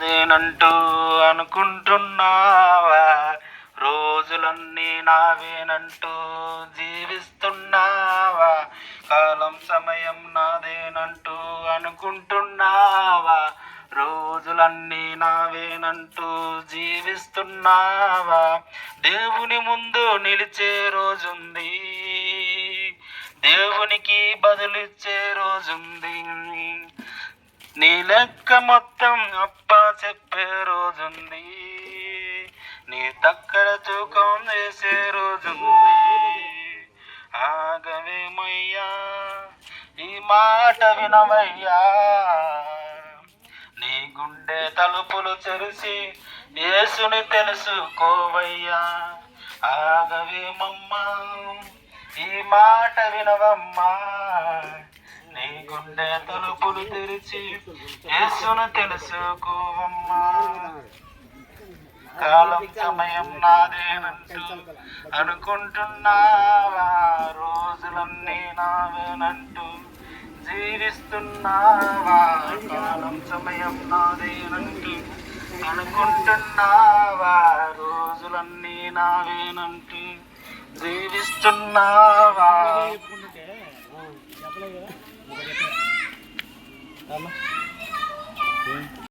నేనంటూ అనుకుంటున్నావా? రోజులన్నీ నావేనంటూ జీవిస్తున్నావా? కాలం సమయం నాదేనంటూ అనుకుంటున్నావా? రోజులన్నీ నావేనంటూ జీవిస్తున్నావా? దేవుని ముందు నిలిచే రోజుంది. దేవునికి బదులిచ్చే రోజుంది. నీ లెక్క మొత్తం అప్ప చెప్పే రోజుంది. నీ దగ్గర తూకం వేసే రోజుంది. ఆగవేమయ్యా ఈ మాట వినవయ్యా. నీ గుండె తలుపులు తెరిచి యేసుని తెలుసుకోవయ్యా. ఆగవేమమ్మా ఈ మాట వినవమ్మా. గుండె తలుపులు తెరిచి యేసును తెలుసుకోవమ్మా కాలం సమయం నాదేనంటూ అనుకుంటున్నావా? రోజులన్నీ నావేనంటూ జీవిస్తున్నావా? కాలం సమయం నాదేనంటూ అనుకుంటున్నావా? రోజులన్నీ నావేనంటూ జీవిస్తున్నావా? చెప్పలేదు కదా